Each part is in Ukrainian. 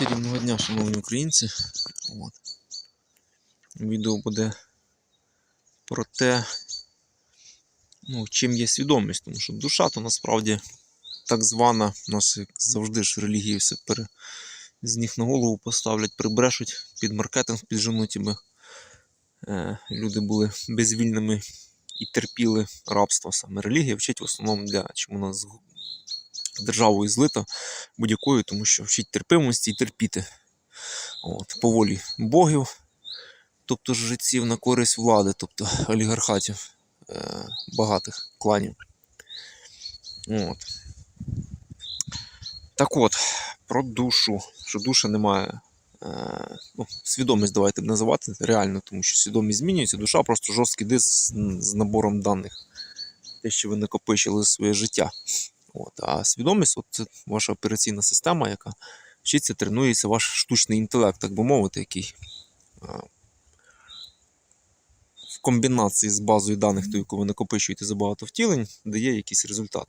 Чарівного дня, шановні українці. От. Відео буде про те, ну, чим є свідомість, тому що душа то насправді так звана, у нас як завжди ж в релігії все пере... з ніг на голову поставлять, прибрешуть, під маркетинг підженуть, аби е, люди були безвільними і терпіли рабство. Саме релігія вчить в основному для чому нас з державою злита будь-якою, тому що вчить терпимості і терпіти. От, по волі богів, тобто жреців на користь влади, тобто олігархатів е, багатих кланів. От. Так от, про душу. Що душа не має. Е, ну, свідомість давайте називати реально, тому що свідомість змінюється, душа просто жорсткий диск з набором даних. Те, що ви накопичили своє життя. От. А свідомість от ваша операційна система, яка вчиться, тренується ваш штучний інтелект, так би мовити, який в комбінації з базою даних, ту, яку ви накопичуєте за багато втілень, дає якийсь результат.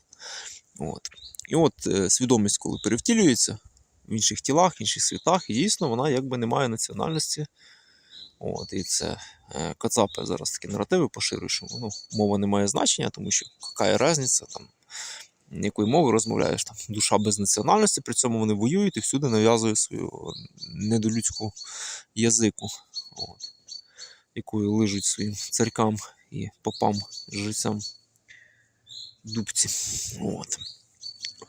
От. І от е, свідомість, коли перевтілюється в інших тілах, в інших світах, і дійсно вона якби не має національності. От, і це е, Кацапи зараз такі наративи поширюють, що ну, мова не має значення, тому що яка різниця там якою мовою розмовляєш там душа без національності, при цьому вони воюють і всюди нав'язують свою недолюдську язику, от, якою лижуть своїм царькам і попам, жрецям дубці. От.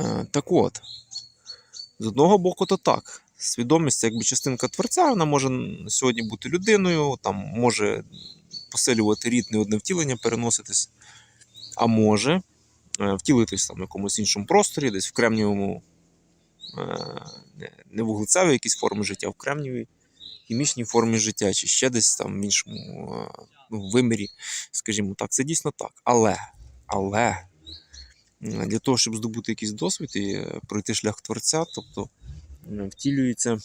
Е, так от, з одного боку, то так. Свідомість, якби частинка творця, вона може сьогодні бути людиною, там може посилювати рід не одне втілення, переноситись, а може е, втілитись там в якомусь іншому просторі, десь в кремнієвому, е, не- вуглецевій якійсь формі життя, а в кремнієвій хімічній формі життя, чи ще десь там в іншому е, ну, вимірі, скажімо так, це дійсно так. Але, але е, для того, щоб здобути якийсь досвід і е, пройти шлях творця, тобто е, втілюється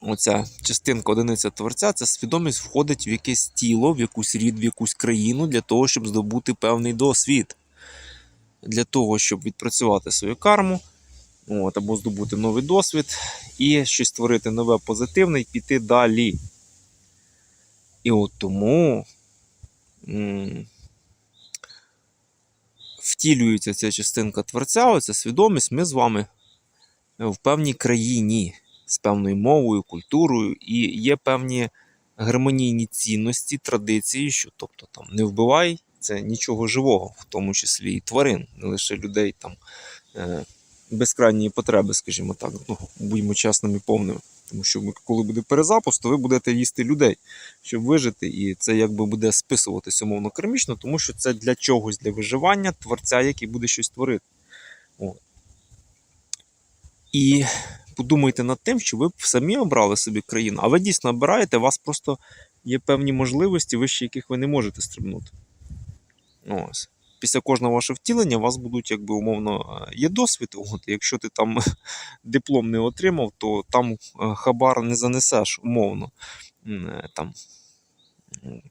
оця частинка одиниця творця, ця свідомість входить в якесь тіло, в якусь рід, в якусь країну для того, щоб здобути певний досвід. Для того, щоб відпрацювати свою карму, от, або здобути новий досвід, і щось створити нове позитивне і піти далі. І от тому м, втілюється ця частинка творця, оця свідомість, ми з вами в певній країні з певною мовою, культурою, і є певні гармонійні цінності, традиції, що тобто там не вбивай, це нічого живого, в тому числі і тварин, не лише людей там е, безкрайньої потреби, скажімо так. Ну, будьмо чесними повними. Тому що коли буде перезапуск, то ви будете їсти людей, щоб вижити, і це якби буде списуватися умовно кармічно, тому що це для чогось, для виживання творця, який буде щось творити. От. І подумайте над тим, що ви самі обрали собі країну, а ви дійсно обираєте, у вас просто є певні можливості, вище яких ви не можете стрибнути. Ось. Після кожного вашого втілення у вас будуть, якби умовно, е, є досвід. От, якщо ти там диплом не отримав, то там е, хабар не занесеш умовно. Е, Там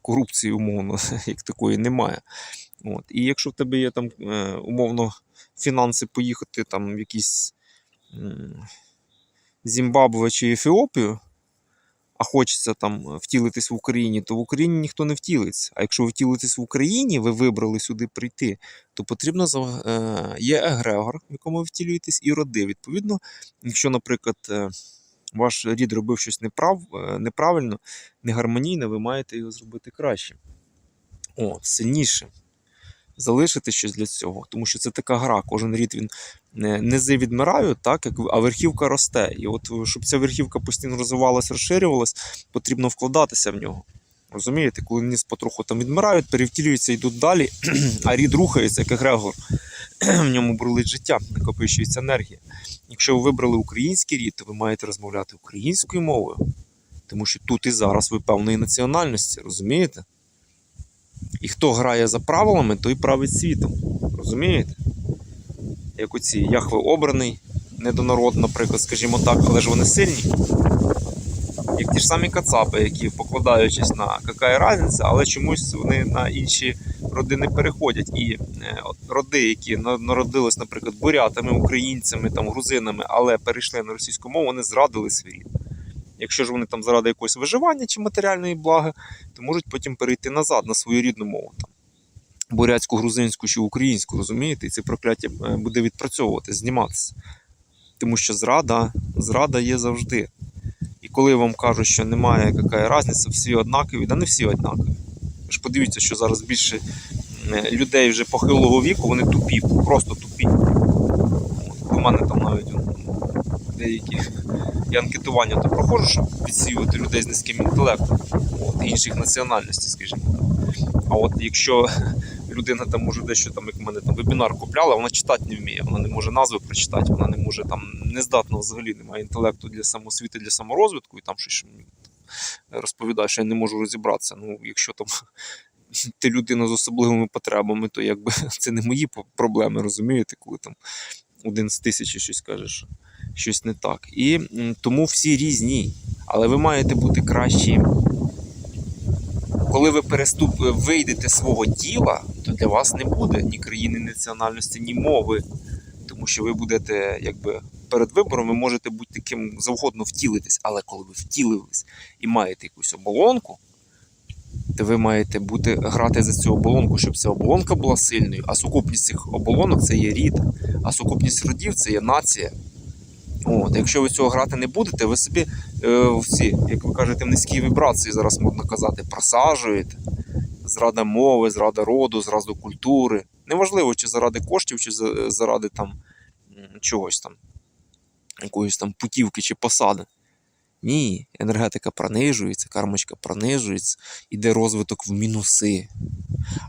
корупції, умовно, як такої немає. От. І якщо в тебе є там умовно фінанси поїхати там в якісь Зімбабве чи Ефіопію, а хочеться там е, втілитись в Україні, то в Україні ніхто не втілиться. А якщо ви втілитесь в Україні, ви вибрали сюди прийти, то потрібно е, є егрегор, в якому ви втілюєтесь, і роди. Відповідно, якщо, наприклад, е, ваш рід робив щось неправ, неправильно, негармонійне, ви маєте його зробити краще. О, сильніше. Залишити щось для цього, тому що це така гра. Кожен рід він низи відмирають, так, а верхівка росте. І от щоб ця верхівка постійно розвивалась, розширювалась, потрібно вкладатися в нього. Розумієте, коли низ потроху там відмирають, перевтілюються, йдуть далі, а рід рухається, як егрегор. В ньому бурлить життя, накопичується енергія. Якщо ви вибрали український рід, то ви маєте розмовляти українською мовою, тому що тут і зараз ви певної національності, розумієте? І хто грає за правилами, той править світом. Розумієте? Як оці Яхве обраний, недонарод, наприклад, скажімо так, але ж вони сильні. Як ті ж самі кацапи, які покладаючись на яка різниця, але чомусь вони на інші роди не переходять. І е, роди, які народились, наприклад, бурятами, українцями, там, грузинами, але перейшли на російську мову, вони зрадили свій рід. Якщо ж вони там заради якогось виживання чи матеріальної благи, то можуть потім перейти назад на свою рідну мову. Там, бурятську, грузинську чи українську, розумієте? І це прокляття е, буде відпрацьовувати, зніматися. Тому що зрада, зрада є завжди. І коли вам кажуть, що немає яка різниця, всі однакові, да не всі однакові. Ж подивіться, що зараз більше е, людей вже похилого віку, вони тупі, просто тупі. У мене там навіть деякі я анкетування то проходжу, щоб відсіювати людей з низьким інтелектом, от, інших національностей, скажімо так. А от якщо людина там може дещо там, як в мене там вебінар купляла, вона читати не вміє, вона не може назви прочитати, вона не може там не здатна взагалі, немає інтелекту для самосвіти, для саморозвитку, і там щось розповідає, що я не можу розібратися. Ну, якщо там ти людина з особливими потребами, то якби це не мої проблеми, розумієте, коли там один з тисячі щось каже, що щось не так. І тому всі різні, але ви маєте бути кращі коли ви переступ вийдете свого тіла, то для вас не буде ні країни, ні національності, ні мови. Тому що ви будете, якби перед вибором, ви можете бути таким завгодно втілитись, але коли ви втілились і маєте якусь оболонку, то ви маєте бути грати за цю оболонку, щоб ця оболонка була сильною. А сукупність цих оболонок це є рід, а сукупність родів це є нація. От, якщо ви цього грати не будете, ви собі е, всі, як ви кажете, в низькій вібрації зараз можна казати, просаджуєте. Зрада мови, зрада роду, зрада культури. Неважливо, чи заради коштів, чи заради там чогось там, якоїсь там путівки чи посади. Ні, енергетика пронижується, кармочка пронижується, іде розвиток в мінуси.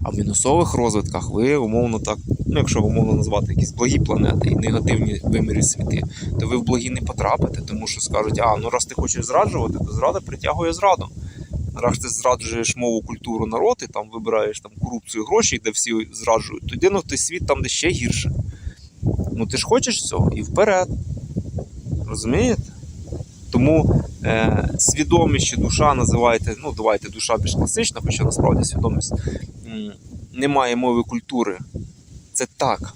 А в мінусових розвитках ви умовно так, ну якщо умовно назвати якісь благі планети і негативні виміри світи, то ви в благі не потрапите, тому що скажуть, а ну раз ти хочеш зраджувати, то зрада притягує зраду. Раз ти зраджуєш мову, культуру, народ, і там вибираєш там корупцію, гроші, де всі зраджують, то йди на той світ там, де ще гірше. Ну ти ж хочеш цього і вперед. Розумієте? Тому е, свідомість чи душа називаєте, ну давайте душа більш класична, хоча насправді свідомість немає мови культури. Це так.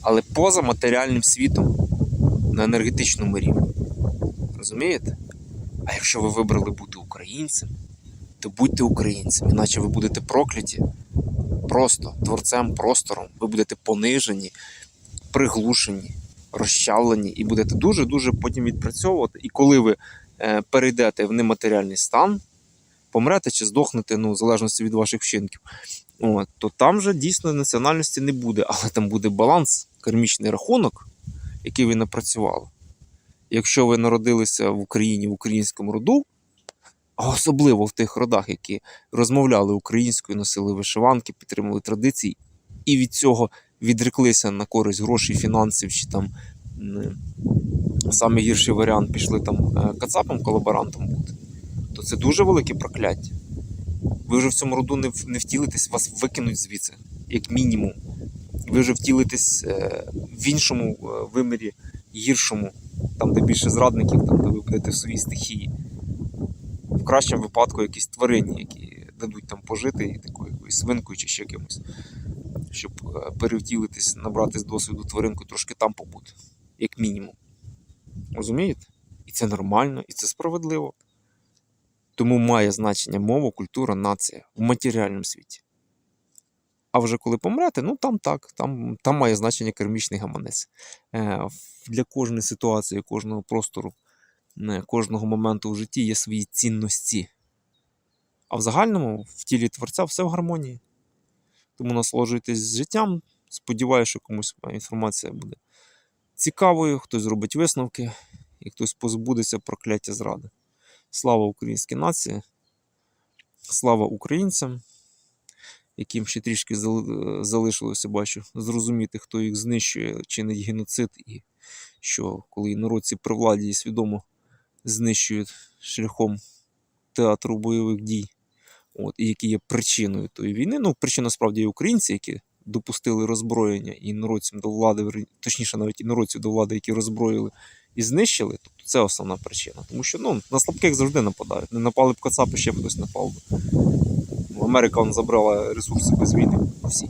Але поза матеріальним світом на енергетичному рівні. Розумієте? А якщо ви вибрали бути українцем, то будьте українцем, іначе ви будете прокляті просто творцем простором, ви будете понижені, приглушені, розчавлені і будете дуже-дуже потім відпрацьовувати. І коли ви е, перейдете в нематеріальний стан, помрете чи здохнете, ну, в залежності від ваших вчинків, от, то там же дійсно національності не буде, але там буде баланс, кармічний рахунок, який ви напрацювали. Якщо ви народилися в Україні в українському роду, а особливо в тих родах, які розмовляли українською, носили вишиванки, підтримували традиції, і від цього відреклися на користь грошей, фінансів чи там саме гірший варіант пішли там е, кацапом, колаборантом бути, то це дуже велике прокляття. Ви вже в цьому роду не, не втілитесь, вас викинуть звідси, як мінімум. Ви вже втілитесь е, в іншому е, вимірі, гіршому, там, де більше зрадників, там, де ви будете в своїй стихії. В кращому випадку якісь тварині, які дадуть там пожити і такою якоюсь свинкою чи ще кимось, щоб е, перевтілитись, набратись досвіду тваринку, трошки там побути, як мінімум. Розумієте? І це нормально, і це справедливо. Тому має значення мова, культура, нація в матеріальному світі. А вже коли помрете, ну там так, там, там має значення кермічний гаманець. Е, для кожної ситуації, кожного простору, е, кожного моменту в житті є свої цінності. А в загальному, в тілі творця, все в гармонії. Тому насолоджуйтесь життям. Сподіваюся, що комусь інформація буде цікавою, хтось зробить висновки і хтось позбудеться прокляття зради. Слава українській нації, слава українцям, яким ще трішки залишилося, бачу, зрозуміти, хто їх знищує, чинить геноцид, і що коли інородці при владі і свідомо знищують шляхом театру бойових дій, от, і які є причиною тої війни. Ну, причина справді є українці, які допустили роззброєння і інородцям до влади, точніше, навіть інородців до влади, які роззброїли і знищили, тобто це основна причина. Тому що ну, на слабких завжди нападають. Не напали б Кацапи, ще б хтось напав би. Ну, Америка вон, забрала ресурси без війни всі.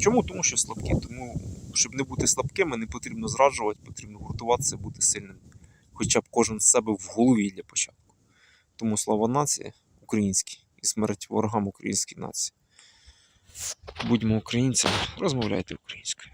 Чому? Тому що слабкі. Тому, щоб не бути слабкими, не потрібно зраджувати, потрібно гуртуватися, бути сильним. Хоча б кожен з себе в голові для початку. Тому слава нації українській і смерть ворогам українській нації. Будьмо українцями, розмовляйте українською.